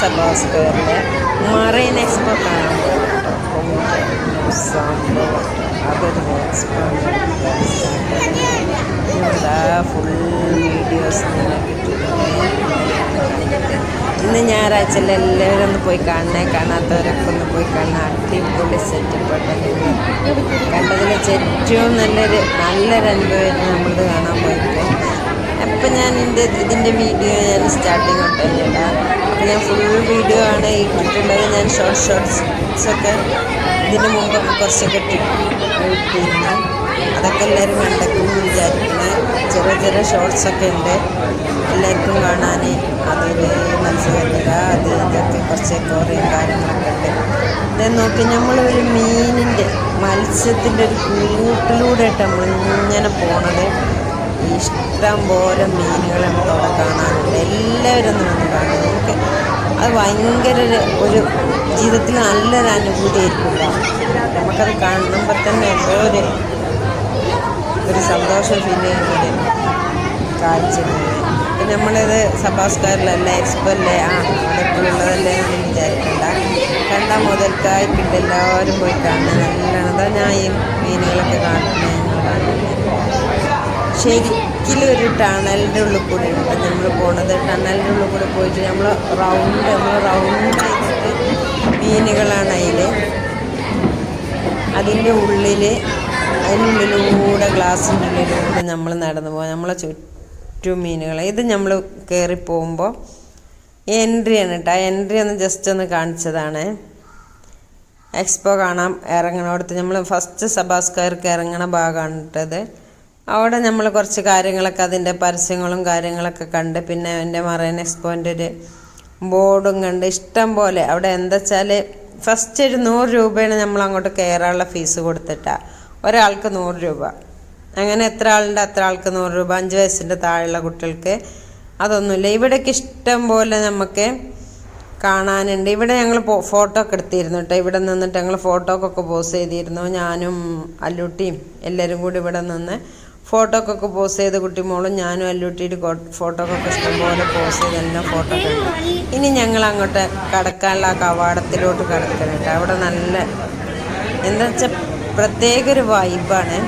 സബാസ്കറിലെ marine expo കാണാൻ അപ്പം സംഭവം അതൊരു എക്സ്പോ ഫുൾ വീഡിയോസ് നിങ്ങൾക്ക് ഇന്ന് ഞായറാഴ്ച എല്ലാവരും ഒന്ന് പോയി കാണണേ കാണാത്തവരൊക്കെ ഒന്ന് പോയി കാണാൻ അടിപൊളി സെറ്റപ്പ് കണ്ടതിൽ ഏറ്റവും നല്ലൊരു നല്ലൊരു അനുഭവമായിരുന്നു നമ്മളിത് കാണാൻ പോയിട്ട് അപ്പം ഞാൻ എന്റെ ഇതിന്റെ വീഡിയോ ഞാൻ സ്റ്റാർട്ടിങ് ഇടാം അപ്പം ഞാൻ ഫുൾ വീഡിയോ ആണ് ഈ ഇട്ടിട്ടുള്ളത് ഞാൻ ഷോർട്ട് ഷോർട്ട്സ് ഒക്കെ ഇതിന് മുമ്പൊക്കെ കുറച്ചൊക്കെ ഇട്ടിരുന്നു അതൊക്കെ എല്ലാവരും കണ്ടെക്കുമെന്ന് വിചാരിക്കുന്നത് ചെറിയ ചെറിയ ഷോർട്ട്സ് ഒക്കെ ഉണ്ട്. എല്ലാവർക്കും കാണാൻ അത് മത്സ്യബന്ധന അത് ഇതൊക്കെ കുറച്ച് കുറേ കാര്യങ്ങളൊക്കെ ഉണ്ട്. ഇത് നോക്കി നമ്മളൊരു മീനിന്റെ മത്സ്യത്തിന്റെ ഒരു കൂട്ടിലൂടെ ആയിട്ട് നമ്മൾ ഇങ്ങനെ പോണത്. ഇഷ്ടം പോലെ മീനുകൾ നമുക്ക് അവിടെ കാണാനുണ്ട്. എല്ലാവരും ഒന്ന് വന്ന് കാണും നമുക്ക് അത് ഭയങ്കര ഒരു ഒരു ജീവിതത്തിൽ നല്ലൊരു അനുഭൂതി ആയിരിക്കില്ല നമുക്കത് കാണുമ്പോൾ തന്നെ എന്തോ ഒരു ഒരു സന്തോഷം ഫീൽ ചെയ്യുന്നൊരു കാഴ്ചകൾ പിന്നെ നമ്മളിത് സഭാസ്കാരിലല്ല എക്സ്പോ അല്ലേ ആ അവിടെ എപ്പോഴുള്ളതല്ലേ എന്ന് വിചാരിക്കണ്ട. കണ്ട മുതൽക്കായിട്ടുണ്ട് എല്ലാവരും പോയി കാണുന്നത് നല്ലതാണ്. അതാ ഞാൻ ഈ മീനുകളൊക്കെ കാണുന്നത്. ശരിക്കും ഒരു ടണലിന്റെ ഉള്ളിൽ കൂടെ ഉണ്ട് നമ്മൾ പോണത് ടണലിന്റെ ഉള്ളിൽ കൂടെ പോയിട്ട് നമ്മൾ റൗണ്ട് നമ്മൾ റൗണ്ട് ചെയ്തിട്ട് മീനുകളാണ് അതിൽ അതിന്റെ ഉള്ളിൽ അതിനുള്ളിലൂടെ ഗ്ലാസിന്റെ ഉള്ളിലൂടെ നമ്മൾ നടന്നു പോകാം നമ്മളെ ചുറ്റും മീനുകൾ ഇത് നമ്മൾ കയറി പോകുമ്പോൾ എൻട്രിയാണ് കേട്ടോ എൻട്രി ഒന്ന് ജസ്റ്റ് ഒന്ന് കാണിച്ചതാണ്. എക്സ്പോ കാണാം. ഇറങ്ങണോടത്ത് നമ്മൾ ഫസ്റ്റ് സബാസ്കർക്ക് ഇറങ്ങണ ഭാഗമാണ് ഇട്ടത് അവിടെ നമ്മൾ കുറച്ച് കാര്യങ്ങളൊക്കെ അതിന്റെ പരസ്യങ്ങളും കാര്യങ്ങളൊക്കെ കണ്ട് പിന്നെ എന്റെ മറൈൻ എക്സ്പോന്റെ ഒരു ബോർഡും കണ്ട് ഇഷ്ടം പോലെ. അവിടെ എന്താ വെച്ചാൽ ഫസ്റ്റ് ഒരു നൂറ് രൂപയാണ് നമ്മൾ അങ്ങോട്ട് കയറാനുള്ള ഫീസ് കൊടുത്തിട്ടാണ് ഒരാൾക്ക് നൂറ് രൂപ. അങ്ങനെ എത്ര ആളുണ്ട് അത്ര ആൾക്ക് നൂറ് രൂപ. അഞ്ച് വയസ്സിന്റെ താഴെയുള്ള കുട്ടികൾക്ക് അതൊന്നുമില്ല. ഇവിടേക്ക് ഇഷ്ടം പോലെ നമുക്ക് കാണാനുണ്ട്. ഇവിടെ ഞങ്ങൾ ഫോട്ടോ ഒക്കെ എടുത്തിരുന്നു കേട്ടോ. ഇവിടെ നിന്നിട്ട് ഞങ്ങൾ ഫോട്ടോക്കൊക്കെ പോസ് ചെയ്തിരുന്നു. ഞാനും അല്ലൂട്ടിയും എല്ലാവരും കൂടി ഇവിടെ നിന്ന് ഫോട്ടോക്കൊക്കെ പോസ് ചെയ്ത കുട്ടി മോളും ഞാനും അല്ലൂട്ടിയിട്ട് ഫോട്ടോക്കൊക്കെ ഇഷ്ടം പോലെ പോസ് ചെയ്ത് എല്ലാം ഫോട്ടോ കണ്ടു ഇനി ഞങ്ങൾ അങ്ങോട്ട് കടക്കാനുള്ള ആ കവാടത്തിലോട്ട് കിടക്കണം അവിടെ നല്ല എന്താ വെച്ചാൽ പ്രത്യേക ഒരു വൈബാണ്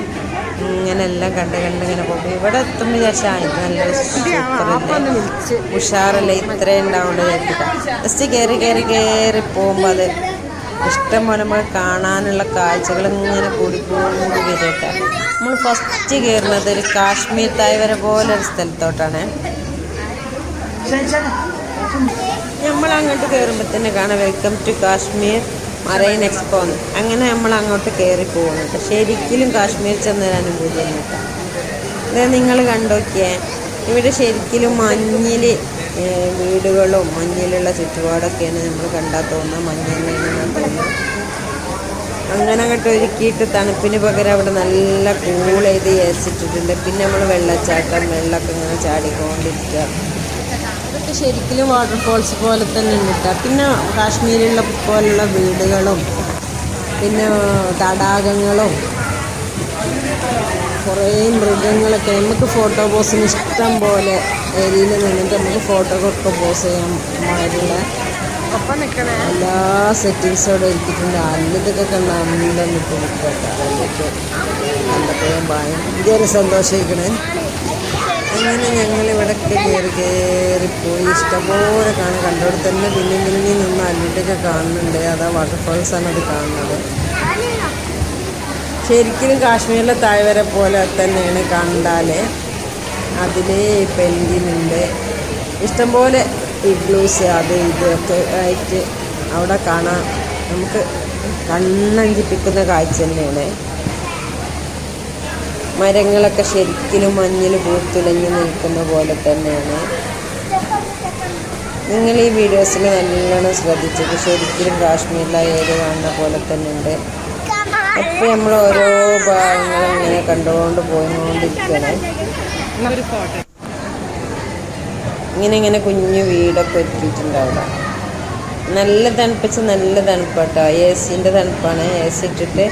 ഇങ്ങനെ എല്ലാം കണ്ട് കണ്ട് ഇങ്ങനെ പോകും. ഇവിടെ എത്തുമ്പോൾ വിചാരിച്ചാൽ ഇത് നല്ലൊരു സൂപ്പറല്ലേ? ഉഷാറല്ലേ? ഇത്രയും ഉണ്ടാവുള്ളൂ ജസ്റ്റ് കയറി കയറി കയറി പോകുമ്പോൾ അത് ഇഷ്ടം പോലെ നമ്മൾ കാണാനുള്ള കാഴ്ചകൾ ഇങ്ങനെ കൂടി കൂടി വരട്ടെ നമ്മൾ ഫസ്റ്റ് കയറുന്നത് ഒരു കാശ്മീർ തായ്വര പോലെ ഒരു സ്ഥലത്തോട്ടാണ്. നമ്മൾ അങ്ങോട്ട് കയറുമ്പോൾ തന്നെ കാണാം. Welcome to Kashmir marine expo എന്ന്. അങ്ങനെ നമ്മൾ അങ്ങോട്ട് കയറി പോകുന്നുണ്ട് ശരിക്കും കാശ്മീർ ചെന്നൊരു അനുഭൂതി കേട്ടോ. ഇത് നിങ്ങൾ കണ്ടോക്കിയേ? ഇവിടെ ശരിക്കും മഞ്ഞിൽ വീടുകളും മഞ്ഞിലുള്ള ചുറ്റുപാടൊക്കെയാണ് നമ്മൾ കണ്ടാൽ തോന്നുന്നത് മഞ്ഞിലാണ് തോന്നുന്നത് അങ്ങനെ അങ്ങോട്ട് ഒരുക്കിയിട്ട് തണുപ്പിന് പകരം അവിടെ നല്ല കൂൾ ചെയ്ത് ഏസിട്ടിട്ടുണ്ട് പിന്നെ നമ്മൾ വെള്ളച്ചാട്ടം വെള്ളമൊക്കെ ഇങ്ങനെ ചാടിക്കൊണ്ടിരിക്കുക അതൊക്കെ ശരിക്കും വാട്ടർഫോൾസ് പോലെ തന്നെ ഉണ്ട് പിന്നെ കാശ്മീരിലുള്ള പോലുള്ള വീടുകളും പിന്നെ തടാകങ്ങളും കുറേ മൃഗങ്ങളൊക്കെ. നമുക്ക് ഫോട്ടോ പോസിന് ഇഷ്ടം പോലെ ഏരിയയിൽ നിന്നിട്ട് നമുക്ക് ഫോട്ടോക്കൊക്കെ പോസ് ചെയ്യാൻ മാതിരിയുള്ള. എല്ലാ സെറ്റിങ്സും സെറ്റിങ്സോടെ ഒരുക്കിയിട്ടുണ്ട് അല്ലതൊക്കെ കണ്ട അന്തം വിട്ട് നിൽക്കട്ടെ ഭയം ഭയങ്കര സന്തോഷിക്കണേ. അങ്ങനെ ഞങ്ങൾ ഇവിടെ കയറി കയറിപ്പോയി ഇഷ്ടംപോലെ കാണും. കണ്ടോടെ തന്നെ പിന്നെ പിന്നെ നിന്ന് അല്ലിട്ടൊക്കെ കാണുന്നുണ്ട്. അതാ വാട്ടർഫോൾസ് ആണ് അത് കാണുന്നത്. ശരിക്കും കാശ്മീരിലെ താഴ്വര പോലെ തന്നെയാണ് കണ്ടാൽ അതിൽ പെൻഗിനുണ്ട് ഇഷ്ടംപോലെ ഇഗ്ലൂസ് അത് ഇതൊക്കെ ആയിട്ട് അവിടെ കാണാൻ നമുക്ക് കണ്ണഞ്ചിപ്പിക്കുന്ന കാഴ്ച തന്നെയാണ്. മരങ്ങളൊക്കെ ശരിക്കും മഞ്ഞിൽ പൂത്തുലഞ്ഞു നിൽക്കുന്ന പോലെ തന്നെയാണ്. നിങ്ങൾ ഈ വീഡിയോസിൽ നല്ലോണം ശ്രദ്ധിച്ചത് ശരിക്കും കാശ്മീരിലെ ഏരിയ കാണുന്ന പോലെ തന്നെ ഉണ്ട് എപ്പോൾ നമ്മൾ ഓരോ ഭാഗങ്ങളും ഇങ്ങനെ കണ്ടുകൊണ്ട് പോയിക്കൊണ്ടിരിക്കണം ഇങ്ങനെ ഇങ്ങനെ കുഞ്ഞു വീടൊക്കെ ഒരുക്കിയിട്ടുണ്ട് നല്ല തണുപ്പിച്ച് നല്ല തണുപ്പാട്ടോ. എ സിന്റെ തണുപ്പാണ്. എ സി ഇട്ടിട്ട്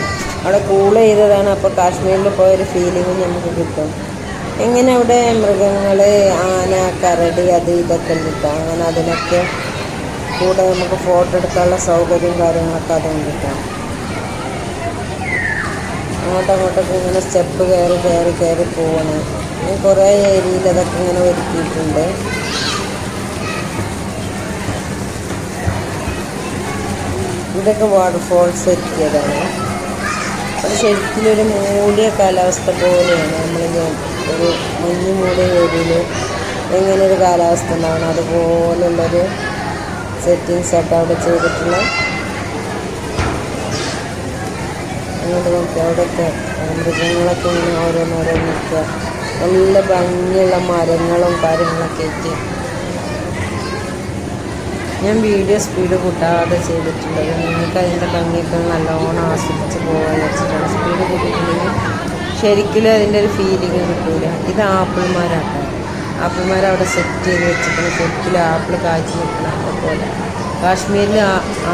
അവിടെ കൂൾ ചെയ്തതാണ്. അപ്പോൾ കാശ്മീരിൽ പോയൊരു ഫീലിംഗ് നമുക്ക് കിട്ടും. എങ്ങനെ അവിടെ മൃഗങ്ങൾ ആന കരടി അത് ഇതൊക്കെ ഉണ്ട് ട്ടോ. അങ്ങനെ അതിനൊക്കെ കൂടെ നമുക്ക് ഫോട്ടോ എടുക്കാനുള്ള സൗകര്യവും കാര്യങ്ങളൊക്കെ അതും കിട്ടാം. അങ്ങോട്ടങ്ങോട്ടൊക്കെ ഇങ്ങനെ സ്റ്റെപ്പ് കയറി കയറി കയറി പോവാണ്. കുറേ ഏരിയയിൽ അതൊക്കെ ഇങ്ങനെ ഒരുക്കിയിട്ടുണ്ട്. ഇതൊക്കെ വാട്ടർഫോൾസ് ഒരുക്കിയതാണ് അത് ശരിക്കും ഒരു മൂടിയ കാലാവസ്ഥ പോലെയാണ്. നമ്മളിങ്ങനെ ഒരു മഞ്ഞ് മൂടിയ ഏരിയയിൽ എങ്ങനെ ഒരു കാലാവസ്ഥ ഉണ്ടാവണം. അതുപോലുള്ളൊരു സെറ്റിങ്സ് ആയിട്ട് അവിടെ ചെയ്തിട്ടുള്ള അങ്ങോട്ട് നോക്കി അവിടെയൊക്കെ മൃഗങ്ങളൊക്കെ ഇങ്ങനെ ഓരോന്നോരോ നിൽക്കുക. നല്ല ഭംഗിയുള്ള മരങ്ങളും കാര്യങ്ങളൊക്കെ ആയിട്ട്. ഞാൻ വീഡിയോ സ്പീഡ് കൂട്ടാതെ ചെയ്തിട്ടുള്ളത് നിങ്ങൾക്ക് അതിന്റെ ഭംഗിയൊക്കെ നല്ലോണം ആസ്വദിച്ച് പോകാൻ വെച്ചിട്ടാണ് സ്പീഡ് കൂട്ടിയിട്ടുണ്ടെങ്കിൽ ശരിക്കും അതിന്റെ ഒരു ഫീലിംഗ് കിട്ടൂല. ഇത് ആപ്പിൾമാരാട്ടോ ആപ്പിൾമാർ അവിടെ സെറ്റ് ചെയ്ത് വെച്ചിട്ടുണ്ട്. ശരിക്കും ആപ്പിൾ കാഴ്ച നിൽക്കണം അതുപോലെ. കാശ്മീരിൽ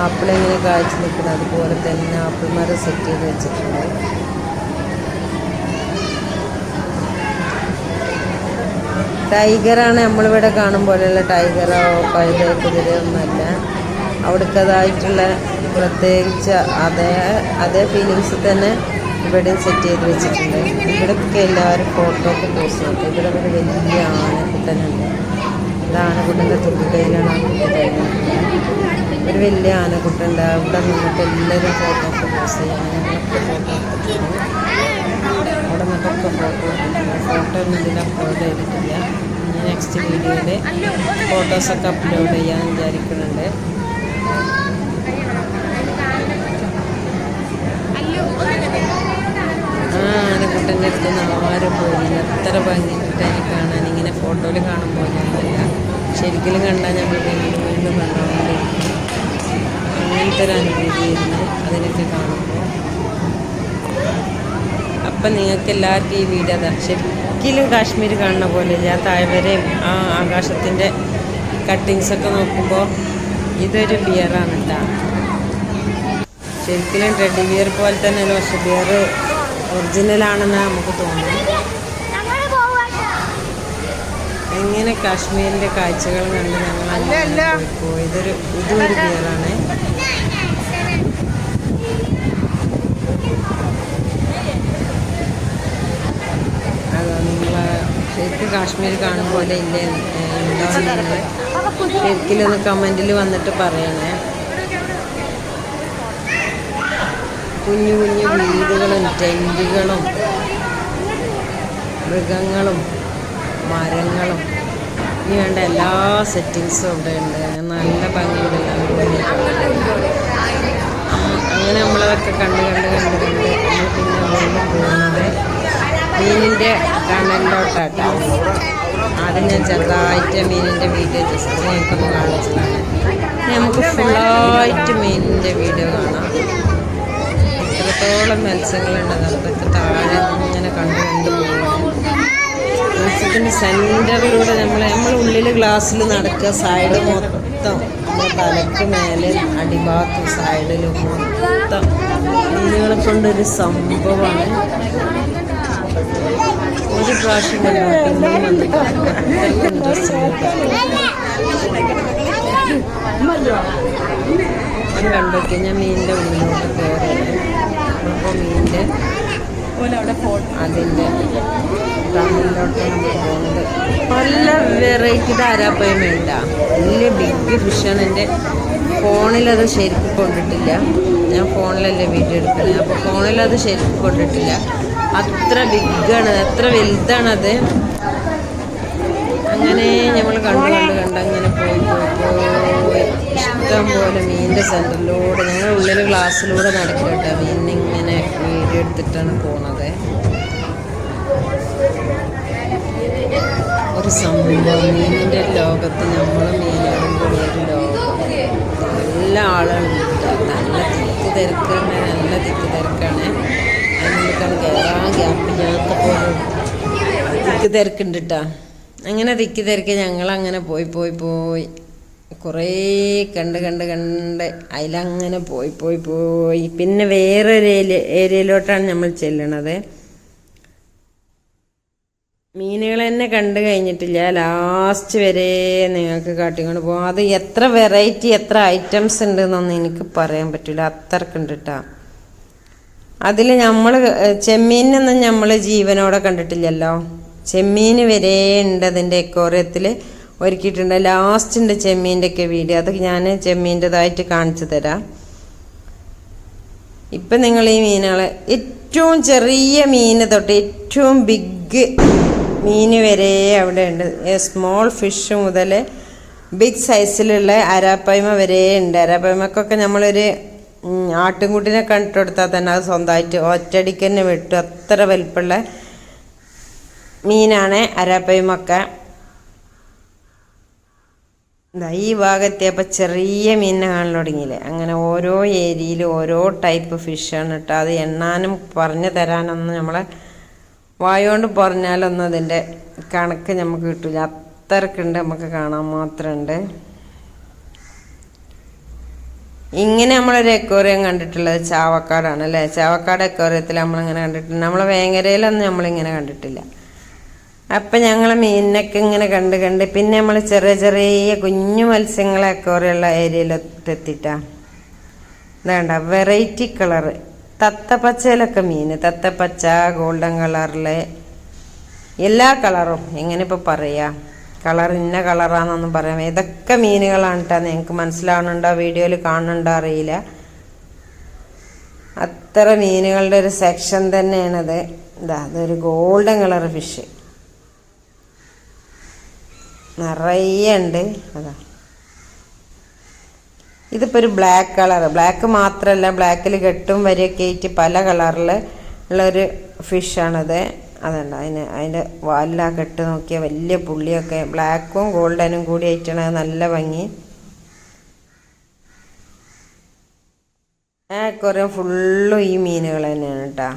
ആപ്പിൾ എങ്ങനെ കാഴ്ച നിൽക്കണം അതുപോലെ തന്നെ ആപ്പിൾമാർ സെറ്റ് ചെയ്ത് വെച്ചിട്ടുണ്ട്. ടൈഗറാണ് നമ്മളിവിടെ കാണും പോലെയുള്ള ടൈഗറോ കഴുത കുതിരയൊന്നുമല്ല. അവിടുക്കതായിട്ടുള്ള പ്രത്യേകിച്ച് അതേ അതേ ഫീലിങ്സ് തന്നെ ഇവിടെ സെറ്റ് ചെയ്ത് വെച്ചിട്ടുണ്ട്. ഇവിടെയൊക്കെ എല്ലാവരും ഫോട്ടോ ഒക്കെ പോസ്റ്റ് ചെയ്തിട്ട് ഇവിടെ ഒരു വലിയ ആനക്കുട്ടൻ ഉണ്ട്. ഇത് ആനക്കുട്ടന്റെ തുമ്പിക്കൈയിലാണ് ആ കുട്ടി കഴിഞ്ഞിട്ടുള്ളത് ഒരു വലിയ ആനക്കുട്ടുണ്ട്. അവിടെ നിന്നിട്ട് എല്ലാവരും ഫോട്ടോ ഒക്കെ പോസ്റ്റ് ചെയ്യാൻ ഫോട്ടോ എടുത്തിട്ടുണ്ട് ഫോട്ടോ ഒന്നും ഇതിൽ അപ്ലോഡ് ചെയ്തിട്ടില്ല. ഇനി നെക്സ്റ്റ് വീഡിയോയിൽ ഫോട്ടോസൊക്കെ അപ്ലോഡ് ചെയ്യാൻ വിചാരിക്കുന്നുണ്ട്. ആ ആനക്കുട്ടന്റെ അടുത്ത് നിന്ന് പോയി. എത്ര ഭംഗിയിട്ട് എനിക്ക് കാണാൻ ഇങ്ങനെ ഫോട്ടോയിൽ കാണുമ്പോൾ ഒന്നുമല്ല. ശരിക്കും കണ്ടാൽ ഞാൻ വീണ്ടും വീണ്ടും കണ്ടുകൊണ്ടിരിക്കും അങ്ങനത്തെ ഒരു അനുഭൂതിയായിരുന്നു അതിനൊക്കെ കാണുമ്പോൾ അപ്പം നിങ്ങൾക്ക് എല്ലാവർക്കും ഈ വീഡിയോ ശരിക്കും കാശ്മീർ കാണുന്ന പോലെ ഇല്ല? താഴ്വരയും ആ ആകാശത്തിന്റെ കട്ടിങ്സൊക്കെ നോക്കുമ്പോൾ ഇതൊരു ബിയറാണ് കേട്ടോ ശരിക്കും റെഡി ബിയർ പോലെ തന്നെ പക്ഷെ ബിയർ ഒറിജിനലാണെന്ന് നമുക്ക് തോന്നുന്നു എങ്ങനെ കാശ്മീരിന്റെ കാഴ്ചകൾ കണ്ട് ഞങ്ങൾ പോയതൊരു പോയി? പോയി. ഇതൊരു ബിയറാണ് അത് നിങ്ങൾ ശരിക്കും കാശ്മീർ കാണും പോലെ ഇല്ലേ ഉണ്ടാവുന്നത് ശരിക്കും കമന്റിൽ വന്നിട്ട് പറയണേ. കുഞ്ഞു കുഞ്ഞു വീടുകളും ടെന്റുകളും മൃഗങ്ങളും മരങ്ങളും. ഇനി വേണ്ട എല്ലാ സെറ്റിങ്സും ഇവിടെ ഉണ്ട്. നല്ല ഭംഗിയുണ്ട് അങ്ങനെ നമ്മളതൊക്കെ കണ്ട് കണ്ട് മീനിന്റെ ടണലിലോട്ടാട്ടോ ആദ്യം ഞാൻ ചെറുതായിട്ട് മീനിന്റെ വീഡിയോ ജസ്റ്റ് ഞങ്ങൾക്കൊന്ന് കാണിച്ചതാണ്. നമുക്ക് ഫുള്ളായിട്ട് മീനിന്റെ വീഡിയോ കാണാം. എത്രത്തോളം മത്സ്യങ്ങളുണ്ട് നമുക്ക് താഴെ ഇങ്ങനെ കണ്ടു കണ്ടു പോകുന്നു. മത്സ്യത്തിന്റെ സെന്ററിലൂടെ നമ്മൾ നമ്മൾ ഉള്ളിൽ ഗ്ലാസ്സിൽ നടക്കുക. സൈഡ് മൊത്തം തലക്ക് മേലെ അടിഭാഗത്തും സൈഡിലും മൊത്തം മീനുകളെ കൊണ്ടൊരു സംഭവമാണ്. ഒരു പ്രാവശ്യം ഒരു കണ്ടൊക്കെ ഞാൻ മീനിന്റെ ഉള്ളിലോട്ട് കയറിയത് അപ്പോൾ മീനിന്റെ അതിന്റെ തമ്മിലോട്ട് നമ്മൾ പോകുന്നത്. പല വെറൈറ്റി ധാരാപ്പയമേണ്ട വലിയ ബിഗ് ഫിഷാണ് എന്റെ ഫോണിലത് ശരിക്കും കൊണ്ടിട്ടില്ല. ഞാൻ ഫോണിലല്ലേ വീഡിയോ എടുക്കുന്നത്? അപ്പോൾ ഫോണിലത് ശരിക്കും കൊണ്ടിട്ടില്ല. അത്ര ബിഗാണ് അത്ര വലുതാണത്. അങ്ങനെ നമ്മൾ കണ്ടു കണ്ട് കണ്ട് അങ്ങനെ പോയി പോയി പോയി. ഇഷ്ടം പോലെ മീനിന്റെ സെന്ററിലൂടെ ഞങ്ങൾ ഉള്ളിൽ ഗ്ലാസ്സിലൂടെ നടക്കട്ടെ മീനിങ്ങനെ വീഡിയോ എടുത്തിട്ടാണ് പോണത്. ഒരു സംഭവം മീനിന്റെ ലോകത്ത് നമ്മൾ കൂടി ഒരു ലോകം നല്ല ആളുകളുണ്ട് നല്ല തിക്ക് തിരക്കാണ് നല്ല തിക്ക് തിരക്കാണ്. അതിനൊക്കെ കയറാൻ ഗ്യാപ്പില്ലാത്ത പോലെ തിക്ക് തിരക്കുണ്ട് അങ്ങനെ തിക്കി തിരക്കി ഞങ്ങൾ അങ്ങനെ പോയി പോയി പോയി. കുറേ കണ്ട് കണ്ട് കണ്ട് അതിലങ്ങനെ പോയി പോയി പോയി. പിന്നെ വേറൊരു ഏരിയ ഏരിയയിലോട്ടാണ് നമ്മൾ ചെല്ലണത്. മീനുകൾ തന്നെ കണ്ടു കഴിഞ്ഞിട്ടില്ല. ലാസ്റ്റ് വരെ നിങ്ങൾക്ക് കാട്ടിക്കൊണ്ട് പോകും അത് എത്ര വെറൈറ്റി എത്ര ഐറ്റംസ് ഉണ്ടെന്നൊന്നും എനിക്ക് പറയാൻ പറ്റില്ല അത്രക്കുണ്ട് കേട്ടോ അതിൽ നമ്മൾ ചെമ്മീനൊന്നും നമ്മൾ ജീവനോടെ കണ്ടിട്ടില്ലല്ലോ. ചെമ്മീൻ വരെ ഉണ്ട് അതിന്റെ എക്കോറിയത്തിൽ ഒരുക്കിയിട്ടുണ്ട്. ലാസ്റ്റിന്റെ ചെമ്മീന്റെ ഒക്കെ വീഡിയോ. അതൊക്കെ ഞാൻ ചെമ്മീന്റെതായിട്ട് കാണിച്ചു തരാം. ഇപ്പം നിങ്ങൾ ഈ മീനുകളെ ഏറ്റവും ചെറിയ മീൻ തൊട്ട് ഏറ്റവും ബിഗ് മീൻ വരെ അവിടെ ഉണ്ട് സ്മോൾ ഫിഷ് മുതൽ ബിഗ് സൈസിലുള്ള അരാപ്പയ്മ വരെ ഉണ്ട് അരാപ്പയ്മക്കൊക്കെ നമ്മളൊരു ആട്ടിൻകുട്ടിനെ കണ്ടെടുത്താൽ തന്നെ അത് സ്വന്തമായിട്ട് ഒറ്റയടിക്ക് തന്നെ വെട്ടും. അത്ര വലിപ്പമുള്ള മീനാണ് അരാപ്പയുമൊക്കെ. ഈ ഭാഗത്തെയപ്പോൾ ചെറിയ മീനിനെ കാണാൻ തുടങ്ങിയില്ലേ? അങ്ങനെ ഓരോ ഏരിയയിൽ ഓരോ ടൈപ്പ് ഫിഷാണ് കേട്ടോ. അത് എണ്ണാനും പറഞ്ഞു തരാനൊന്നും നമ്മളെ വായോണ്ട് പറഞ്ഞാലൊന്നും അതിന്റെ കണക്ക് നമുക്ക് കിട്ടില്ല അത്രക്കുണ്ട് നമുക്ക് കാണാൻ മാത്രമുണ്ട്. ഇങ്ങനെ നമ്മളൊരു എക്വോറിയം കണ്ടിട്ടുള്ളത് ചാവക്കാടാണ് അല്ലേ? ചാവക്കാട് എക്വോറിയത്തിൽ നമ്മളിങ്ങനെ കണ്ടിട്ടില്ല നമ്മൾ വേങ്ങരയിലൊന്നും നമ്മളിങ്ങനെ കണ്ടിട്ടില്ല. അപ്പം ഞങ്ങൾ മീനിനൊക്കെ ഇങ്ങനെ കണ്ട് കണ്ട് പിന്നെ നമ്മൾ ചെറിയ ചെറിയ കുഞ്ഞു മത്സ്യങ്ങളൊക്കെ ഉള്ള ഏരിയയിലെത്തിട്ടാ ഇതാണ്ട വെറൈറ്റി കളറ് തത്തപ്പച്ചയിലൊക്കെ മീൻ തത്തപ്പച്ച ഗോൾഡൻ കളറിലെ എല്ലാ കളറും എങ്ങനെ ഇപ്പോൾ പറയാ? കളർ ഇന്ന കളറാണെന്നൊന്നും പറയാം. ഏതൊക്കെ മീനുകളാണ് കേട്ടോ നിങ്ങൾക്ക് മനസ്സിലാവണുണ്ടോ? വീഡിയോയിൽ കാണുന്നുണ്ടോ? അറിയില്ല. അത്ര മീനുകളുടെ ഒരു സെക്ഷൻ തന്നെയാണത്. ഇതാ അതൊരു ഗോൾഡൻ കളർ ഫിഷ്. നിറയെ ഉണ്ട്. അതാ. ഇതിപ്പോൾ ഒരു ബ്ലാക്ക് കളർ. ബ്ലാക്ക് മാത്രമല്ല ബ്ലാക്കിൽ കെട്ടും വരിയൊക്കെ ആയിട്ട് പല കളറിൽ ഉള്ളൊരു ഫിഷാണത് അതുണ്ട് അതിന് അതിന്റെ വാലിലാ കെട്ട് നോക്കിയാൽ വലിയ പുള്ളിയൊക്കെ ബ്ലാക്കും ഗോൾഡനും കൂടി ആയിട്ടാണ് നല്ല ഭംഗി. കുറേ ഫുള്ളും ഈ മീനുകൾ തന്നെയാണ് കേട്ടോ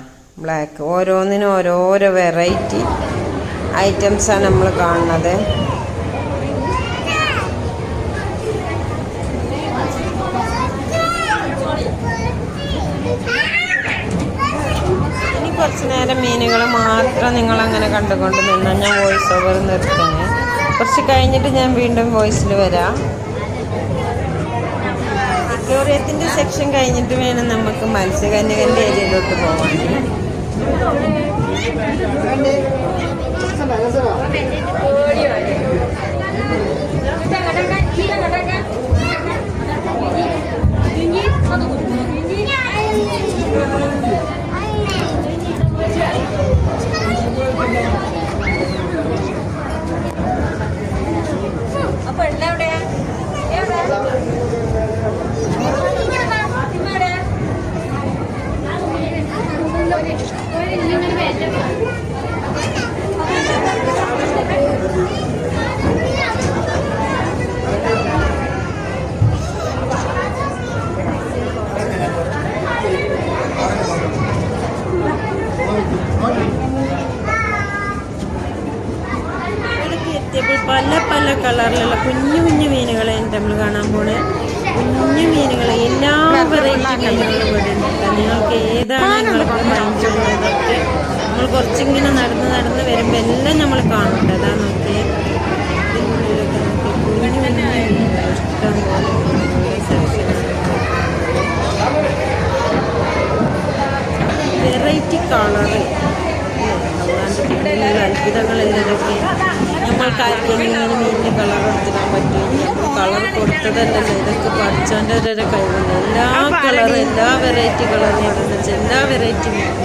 ബ്ലാക്ക്. ഓരോന്നിനും ഓരോരോ വെറൈറ്റി ഐറ്റംസാണ് നമ്മൾ കാണുന്നത് ഇനി നേരം മീനുകൾ മാത്രം നിങ്ങളങ്ങനെ കണ്ടുകൊണ്ട് നിന്നാൽ ഞാൻ വോയിസ് ഓവർ നിർത്തുന്നത് കുറച്ച് കഴിഞ്ഞിട്ട് ഞാൻ വീണ്ടും വോയിസിൽ വരാം. അക്വേറിയത്തിന്റെ സെക്ഷൻ കഴിഞ്ഞിട്ട് വേണം നമുക്ക് മത്സ്യകന്യകന്റെ ഏരിയയിലോട്ട് പോകാൻ അപ്പൊ പല പല കളറിലുള്ള കുഞ്ഞു കുഞ്ഞു മീനുകളെ നമ്മൾ കാണാൻ പോണേ. കുഞ്ഞു മീനുകൾ എല്ലാ വെറൈറ്റി മീനുകളും ഇവിടെ ഉണ്ട് നിങ്ങൾക്ക് ഏതാണ് നിങ്ങൾക്ക് മൈൻഡുള്ളതൊക്കെ നമ്മൾ കുറച്ചിങ്ങനെ നടന്ന് നടന്ന് വരുമ്പോൾ എല്ലാം നമ്മൾ കാണുന്നുണ്ട്. അതാ നോക്കിയേ. ഇതിനുള്ളിലൊക്കെ നോക്കി കുഞ്ഞു കുഞ്ഞു മീനുകൾ ഇഷ്ടം വെറൈറ്റി കളറ്. അത്ഭുതങ്ങളെല്ലതൊക്കെ നമ്മൾക്ക് ആർക്കെങ്കിലും മീനിന്റെ കളർ കൊടുത്തിടാൻ പറ്റും കളർ കൊടുത്തതല്ലല്ലോ ഇതൊക്കെ പഠിച്ചവന്റെ ഒരു കഴിവുണ്ട്. എല്ലാ കളറും എല്ലാ വെറൈറ്റി കളറും വെച്ചാൽ എല്ലാ വെറൈറ്റി മീനും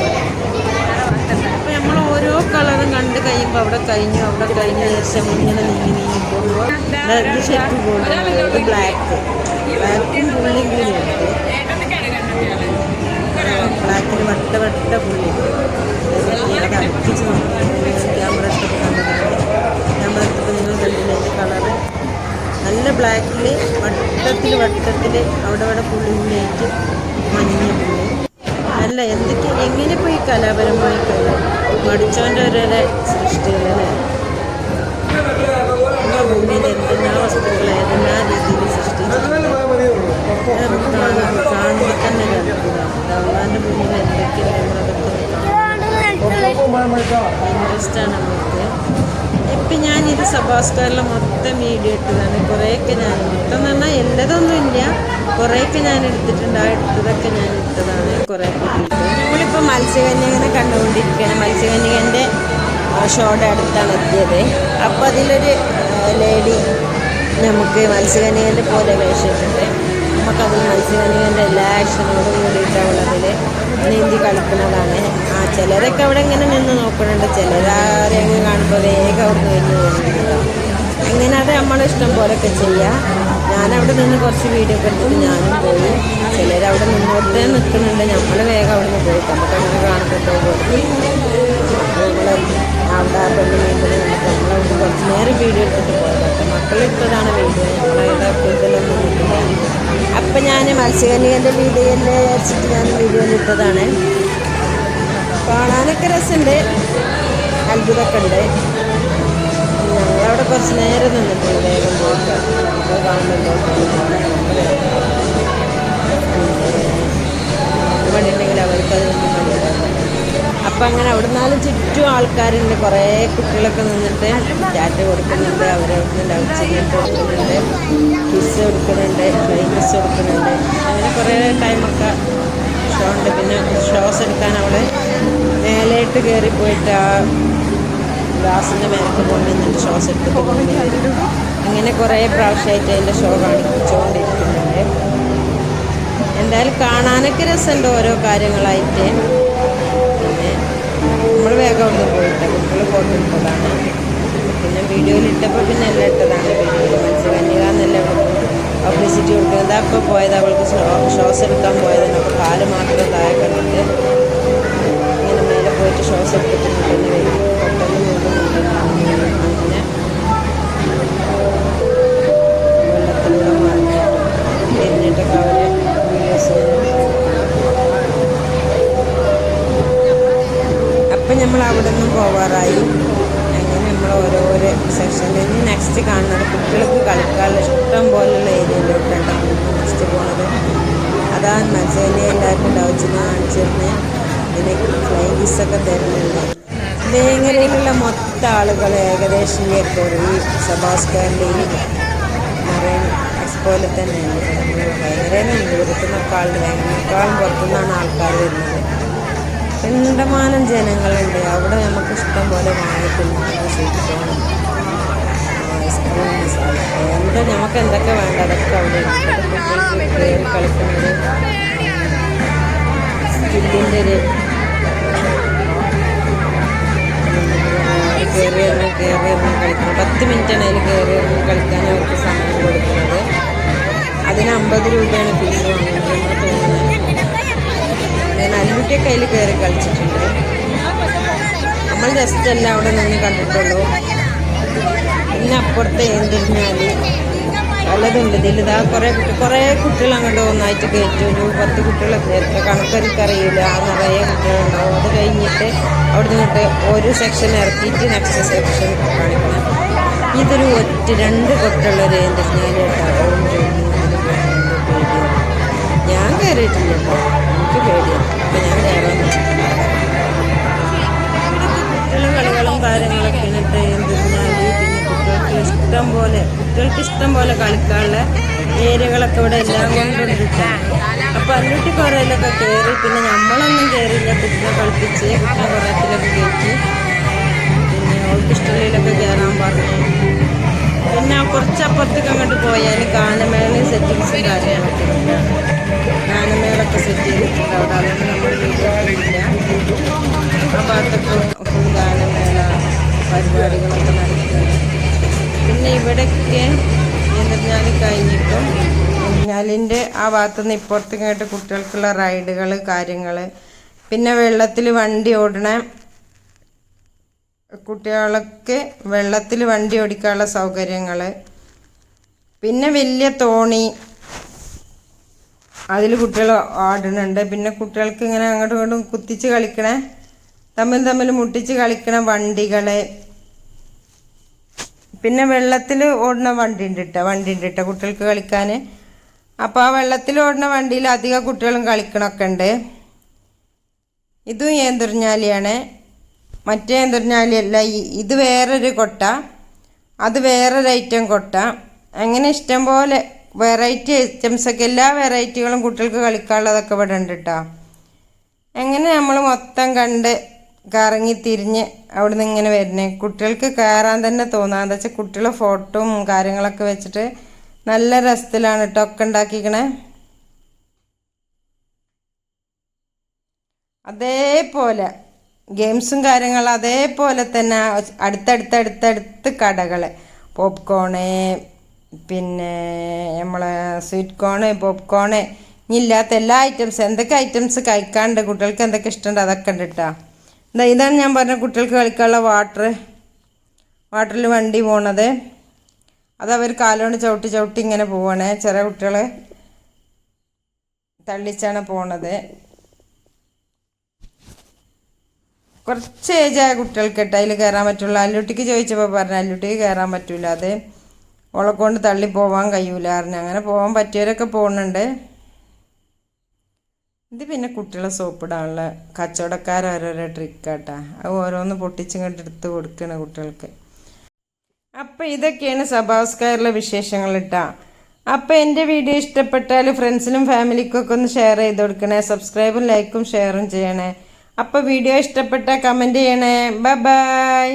അപ്പോൾ നമ്മൾ ഓരോ കളറും കണ്ട് കഴിയുമ്പോൾ അവിടെ കഴിഞ്ഞു അവിടെ കഴിഞ്ഞ ശേഷം ഇങ്ങനെ നീങ്ങി നീങ്ങി പോകുമ്പോൾ ഇത് ശരിക്കും ഗോൾഡൻ ഇത് ബ്ലാക്ക് ബ്ലാക്കും പുള്ളിയും കൂടിയുണ്ട് ബ്ലാക്കിന് വട്ട വട്ട പുള്ളി അത് അടുപ്പിച്ച് കണ്ടില്ല അതിന്റെ കളറ്. നല്ല ബ്ലാക്കിൽ വട്ടത്തിൽ വട്ടത്തിൽ അവിടെ അവിടെ പുള്ളി പുള്ളിയായിട്ട് മഞ്ഞ പുള്ളി അല്ല എന്തൊക്കെ എങ്ങനെ പോയി കലാപരമായി പഠിച്ചവന്റെ ഓരോരോ സൃഷ്ടികളല്ലേ ഭൂമിയിൽ എന്തെല്ലാം വസ്തുക്കൾ ഏതെല്ലാം രീതിയിൽ സൃഷ്ടിച്ചിട്ടുണ്ട് കാണുമ്പോൾ തന്നെ ഒരു ഭഗവാന്റെ മുന്നിൽ എന്തൊക്കെയാണ് നമ്മളതൊക്കെ ഇൻട്രസ്റ്റാണ് നമുക്ക്. ഇപ്പം ഞാനിത് സബാസ്കാരിലെ മൊത്തം വീഡിയോ ഇട്ടതാണ്. കുറേയൊക്കെ ഞാൻ മൊത്തം എന്ന് പറഞ്ഞാൽ എന്റെതൊന്നും ഇല്ല. കുറേയൊക്കെ ഞാൻ എടുത്തിട്ടുണ്ട്. ആ എടുത്തതൊക്കെ ഞാൻ ഇട്ടതാണ് കുറേ നമ്മളിപ്പോൾ മത്സ്യകന്യകനെ കണ്ടുകൊണ്ടിരിക്കുകയാണ്. മത്സ്യകന്യകന്റെ ഷോയുടെ അടുത്താണ് എത്തിയത്. അപ്പോൾ അതിലൊരു ലേഡി നമുക്ക് മത്സ്യകന്യകന്റെ പോലെ വേഷിച്ചിട്ട് നമുക്കതിൽ മത്സ്യകന്യകന്റെ എല്ലാ ആക്ഷനോടും കൂടിയിട്ട് നീന്തി കളിക്കുന്നതാണ്. ചിലരൊക്കെ അവിടെ ഇങ്ങനെ നിന്ന് നോക്കുന്നുണ്ട്. ചിലരാരെങ്കിലും കാണുമ്പോൾ വേഗം അവിടെ നിന്ന് പോകുന്നുണ്ട് അങ്ങനെ അത് നമ്മളെ ഇഷ്ടം പോലെയൊക്കെ ചെയ്യാം. ഞാനവിടെ നിന്ന് കുറച്ച് വീഡിയോ ഒക്കെ എടുത്തിട്ട് ഞാനും പോയി. ചിലരവിടെ നിന്നോട്ടേ നിൽക്കുന്നുണ്ട് നമ്മൾ വേഗം അവിടെ നിന്ന് പോയി. നമുക്ക് അങ്ങനെ പെണ്ണ് നീന്തൽ നമ്മളവിടെ കുറച്ച് നേരം വീഡിയോ എടുത്തിട്ട് പോയതൊക്കെ മക്കളെടുത്തതാണ് വീഡിയോ നമ്മളവിടെ കൂടുതലൊന്നും അപ്പം ഞാൻ മത്സ്യകന്യകന്റെ വീഡിയോയിൽ വിചാരിച്ചിട്ട് ഞാൻ വീഡിയോയിൽ ഇട്ടതാണ്. കാണാനൊക്കെ രസമുണ്ട് അത്ഭുതമൊക്കെ ഉണ്ട് ഞങ്ങളവിടെ കുറച്ച് നേരം നിന്നിട്ടുണ്ട് വേഗം പോയിട്ട്. അപ്പോൾ കാണുന്നുണ്ടോ. കണ്ടിട്ടുണ്ടെങ്കിൽ അവർക്ക് അപ്പം അങ്ങനെ അവിടെ നിന്നാലും ചുറ്റും ആൾക്കാരുണ്ട്. കുറേ കുട്ടികളൊക്കെ നിന്നിട്ട് ചാറ്റ് കൊടുക്കുന്നുണ്ട്. അവരവിടുന്ന് ലവ് ചെയ്തിട്ട് കൊടുക്കുന്നുണ്ട്. കിസ് കൊടുക്കുന്നുണ്ട്. ഫ്ലൈ കിസ് കൊടുക്കുന്നുണ്ട്. അങ്ങനെ കുറേ ടൈമൊക്കെ ഷോ ഉണ്ട്. പിന്നെ ഷോസ് എടുക്കാൻ അവൾ മേലേട്ട് കയറി പോയിട്ട് ആ ഗ്ലാസിന്റെ മേലേക്ക് കൊണ്ടുവന്നിട്ട് ഷോസ് എടുത്തിട്ട് അങ്ങനെ കുറേ പ്രാവശ്യമായിട്ട് അതിന്റെ ഷോ കാണിച്ചുകൊണ്ടിരിക്കുന്നുണ്ട്. എന്തായാലും കാണാനൊക്കെ രസമുണ്ട് ഓരോ കാര്യങ്ങളായിട്ട്. പിന്നെ നമ്മൾ വേഗം ഒന്നും പോയിട്ട് കുട്ടികൾ ഫോട്ടോ എടുത്തതാണ്. പിന്നെ വീഡിയോയിൽ ഇട്ടപ്പോൾ പിന്നെ എല്ലാം ഇട്ടതാണ് വീഡിയോയിൽ. മത്സ്യകന്യക എന്നല്ല പബ്ലിസിറ്റി കൊടുക്കുന്നത്. അപ്പോൾ പോയത്. അവൾക്ക് ഷോസ് എടുക്കാൻ പോയതാണ്. അപ്പോൾ കാൽ മാത്രം താഴെ കണ്ടിട്ട് അവർ വീഡിയോസ് അപ്പം നമ്മൾ അവിടെ നിന്നും പോവാറായി. അങ്ങനെ നമ്മൾ ഓരോരോ സെക്ഷനിൽ ഇനി നെക്സ്റ്റ് കാണുന്നത് കുട്ടികൾക്ക് കളിക്കാനുള്ള ഇഷ്ടം പോലുള്ള ഏരിയയിലോട്ടാണ്. നെക്സ്റ്റ് പോണത്. അതാണ് മജേനെ എല്ലാവർക്കും ഡൗച്ചിന് കാണിച്ചിരുന്നത് പിന്നെ ഫ്ലൈങ് തരുന്നുണ്ട്. വേങ്ങരയിലുള്ള മൊത്തം ആളുകൾ ഏകദേശം ഈ എത്തുള്ളൂ ഈ സബാസ്കാറിന്റെ അതുപോലെ എക്സ്പോയിൽ തന്നെയാണ് വേങ്ങരയിൽ നിന്നൊക്കെ ആൾ വേങ്ങരേക്കാളും പുറത്തുനിന്നാണ് ആൾക്കാർ വരുന്നത്. കണ്ടമാനം ജനങ്ങളുണ്ട്. അവിടെ നമുക്ക് ഇഷ്ടം പോലെ വാങ്ങിക്കുന്നു സൂക്ഷിക്കണം എന്താ നമുക്ക് എന്തൊക്കെ വേണ്ട അതൊക്കെ അവിടെ കളിക്കുന്നത് സ്കില്ലിന്റെ ഒരു കയറി ഇറങ്ങി കയറി ഇറങ്ങി കളിക്കണം. പത്ത് മിനിറ്റാണ് അതിൽ കയറി ഇറങ്ങി കളിക്കാൻ അവർക്ക് സമയം കൊടുക്കുന്നത്. അതിന് അമ്പത് രൂപയാണ് ഫീസ് വാങ്ങുന്നത് ഞാൻ അല്ലുട്ടിയൊക്കെ അതിൽ കയറി കളിച്ചിട്ടുണ്ട്. നമ്മൾ ജസ്റ്റ് എല്ലാം അവിടെ നിന്ന് കണ്ടിട്ടുള്ളൂ. പിന്നെ അപ്പുറത്തെ എന്തിരുന്നാൽ ഇതിൽ ഇതാ കുറേ കുട്ടി കുറേ കുട്ടികൾ അങ്ങോട്ട് ഒന്നായിട്ട് കയറ്റും ഒരു പത്ത് കുട്ടികളൊക്കെ എത്ര കണക്കെനിക്ക് അറിയില്ല ആ നിറയെ കുട്ടികളുണ്ടാവും അത് കഴിഞ്ഞിട്ട് അവിടെ നിന്നിട്ട് ഒരു സെക്ഷൻ ഇറക്കിയിട്ട് നെക്സ്റ്റ് സെക്ഷൻ കാണിക്കണം ഇതൊരു ഒറ്റ രണ്ട് കൊട്ടുള്ള ഒരു എന്തിരുന്നാൽ കേട്ടോ ഞാൻ കയറിയിട്ടില്ല കേട്ടോ എനിക്ക് പേടിയാണ് അപ്പം ഞാൻ കയറാൻ കുട്ടികളും കളികളും കാര്യങ്ങളൊക്കെ എന്നിട്ട് എന്തിരുന്നാൽ പിന്നെ കുട്ടികൾക്ക് ഇഷ്ടം പോലെ കുട്ടികൾക്ക് ഇഷ്ടം പോലെ കളിക്കാനുള്ള ഏരിയകളൊക്കെ ഇവിടെ എല്ലാം കൊണ്ടുണ്ടിട്ടാണ് അപ്പം അന്നിട്ട് കുറേലൊക്കെ കയറി പിന്നെ നമ്മളൊന്നും കയറിയില്ല കുട്ടിനെ കളിപ്പിച്ച് കുട്ടിനെ കുറേത്തിലൊക്കെ കയറ്റി പിന്നെ അവൾക്ക് കയറാൻ പറഞ്ഞു. പിന്നെ കുറച്ചപ്പുറത്തേക്ക് അങ്ങോട്ട് പോയാൽ ഗാനമേളയും സെറ്റിങ്സും ഉണ്ട്. ഗാനമേളൊക്കെ സെറ്റ് ചെയ്തിട്ടുണ്ട്. അവിടെ നമ്മൾ വീട്ടിലില്ല ആ ഭാഗത്തൊക്കെ ഫുൾ ഗാനമേള പരിപാടികളൊക്കെ നടത്തുന്നുണ്ട്. പിന്നെ ഇവിടെയൊക്കെ ഞാൻ കഴിഞ്ഞിട്ടും ഊഞ്ഞാലിന്റെ ആ ഭാഗത്തുനിന്ന് നിന്ന് ഇപ്പുറത്തേക്കായിട്ട് കുട്ടികൾക്കുള്ള റൈഡുകൾ കാര്യങ്ങൾ പിന്നെ വെള്ളത്തിൽ വണ്ടി ഓടണ കുട്ടികൾക്ക് വെള്ളത്തിൽ വണ്ടി ഓടിക്കാനുള്ള സൗകര്യങ്ങൾ പിന്നെ വലിയ തോണി അതിൽ കുട്ടികൾ ആടുന്നുണ്ട്. പിന്നെ കുട്ടികൾക്ക് ഇങ്ങനെ അങ്ങോട്ടും ഇങ്ങോട്ടും കുത്തിച്ച് കളിക്കണ തമ്മിൽ തമ്മിൽ മുട്ടിച്ച് കളിക്കണ വണ്ടികൾ പിന്നെ വെള്ളത്തിൽ ഓടുന്ന വണ്ടി ഉണ്ട് കേട്ടോ വണ്ടി ഉണ്ട് കേട്ടോ കുട്ടികൾക്ക് കളിക്കാൻ. അപ്പോൾ ആ വെള്ളത്തിൽ ഓടുന്ന വണ്ടിയിൽ അധികം കുട്ടികളും കളിക്കണമൊക്കെ ഉണ്ട്. ഇതും ഏന്തുറിഞ്ഞാലിയാണ് മറ്റേ ഏന്തുറിഞ്ഞാലിയല്ല ഇത് വേറൊരു കൊട്ട. അത് വേറൊരു ഐറ്റം കൊട്ട. അങ്ങനെ ഇഷ്ടം പോലെ വെറൈറ്റി ഐറ്റംസൊക്കെ എല്ലാ വെറൈറ്റികളും കുട്ടികൾക്ക് കളിക്കാനുള്ളതൊക്കെ ഇവിടെ ഉണ്ട് കേട്ടോ അങ്ങനെ നമ്മൾ മൊത്തം കണ്ട് കറങ്ങി തിരിഞ്ഞ് അവിടെ നിന്ന് ഇങ്ങനെ വരുന്നത് കുട്ടികൾക്ക് കയറാൻ തന്നെ തോന്നാം. എന്താ വെച്ചാൽ കുട്ടികളെ ഫോട്ടോയും കാര്യങ്ങളൊക്കെ വെച്ചിട്ട് നല്ല രസത്തിലാണ് കേട്ടോ ഒക്കെ ഉണ്ടാക്കിക്കണേ. അതേപോലെ ഗെയിംസും കാര്യങ്ങളും അതേപോലെ തന്നെ അടുത്തടുത്തടുത്തടുത്ത് അടുത്തടുത്ത് കടകൾ പോപ്കോണ് പിന്നെ നമ്മളെ സ്വീറ്റ് കോണ് പോപ്കോണ്. ഇനി ഇല്ലാത്ത എല്ലാ ഐറ്റംസ് എന്തൊക്കെ ഐറ്റംസ് കഴിക്കാണ്ട് കുട്ടികൾക്ക് എന്തൊക്കെ ഇഷ്ടമുണ്ട് അതൊക്കെ ഉണ്ട് കേട്ടോ എന്താ ഇതാണ് ഞാൻ പറഞ്ഞ കുട്ടികൾക്ക് കളിക്കാനുള്ള വാട്ടർ വാട്ടറിൽ വണ്ടി പോണത്. അത് അവർ കാലുകൊണ്ട് ചവിട്ടി ചവിട്ടി ഇങ്ങനെ പോവാണ്. ചെറിയ കുട്ടികളെ തള്ളിച്ചാണ് പോണത്. കുറച്ച് ഏജായ കുട്ടികൾക്ക് കേട്ടോ അതിൽ കയറാൻ പറ്റുള്ളൂ. അല്ലുട്ടിക്ക് ചോദിച്ചപ്പോൾ പറഞ്ഞു അല്ലുട്ടിക്ക് കയറാൻ പറ്റൂല. അത് ഓളെ തള്ളി പോവാൻ കഴിയൂല അങ്ങനെ പോകാൻ പറ്റിയവരൊക്കെ പോകുന്നുണ്ട് ഇത് പിന്നെ കുട്ടികളെ സോപ്പിടാനുള്ള കച്ചവടക്കാർ ഓരോരോ ട്രിക്കാട്ടാ അത് ഓരോന്ന് പൊട്ടിച്ചിങ്ങോട്ട് എടുത്ത് കൊടുക്കണ കുട്ടികൾക്ക്. അപ്പം ഇതൊക്കെയാണ് സഭാസ്കാരിലെ വിശേഷങ്ങൾ ഇട്ടാ അപ്പം എന്റെ വീഡിയോ ഇഷ്ടപ്പെട്ടാൽ ഫ്രണ്ട്സിനും ഫാമിലിക്കും ഒക്കെ ഒന്ന് ഷെയർ ചെയ്ത് കൊടുക്കണേ. സബ്സ്ക്രൈബും ലൈക്കും ഷെയറും ചെയ്യണേ. അപ്പോൾ വീഡിയോ ഇഷ്ടപ്പെട്ടാൽ കമന്റ് ചെയ്യണേ. Bye bye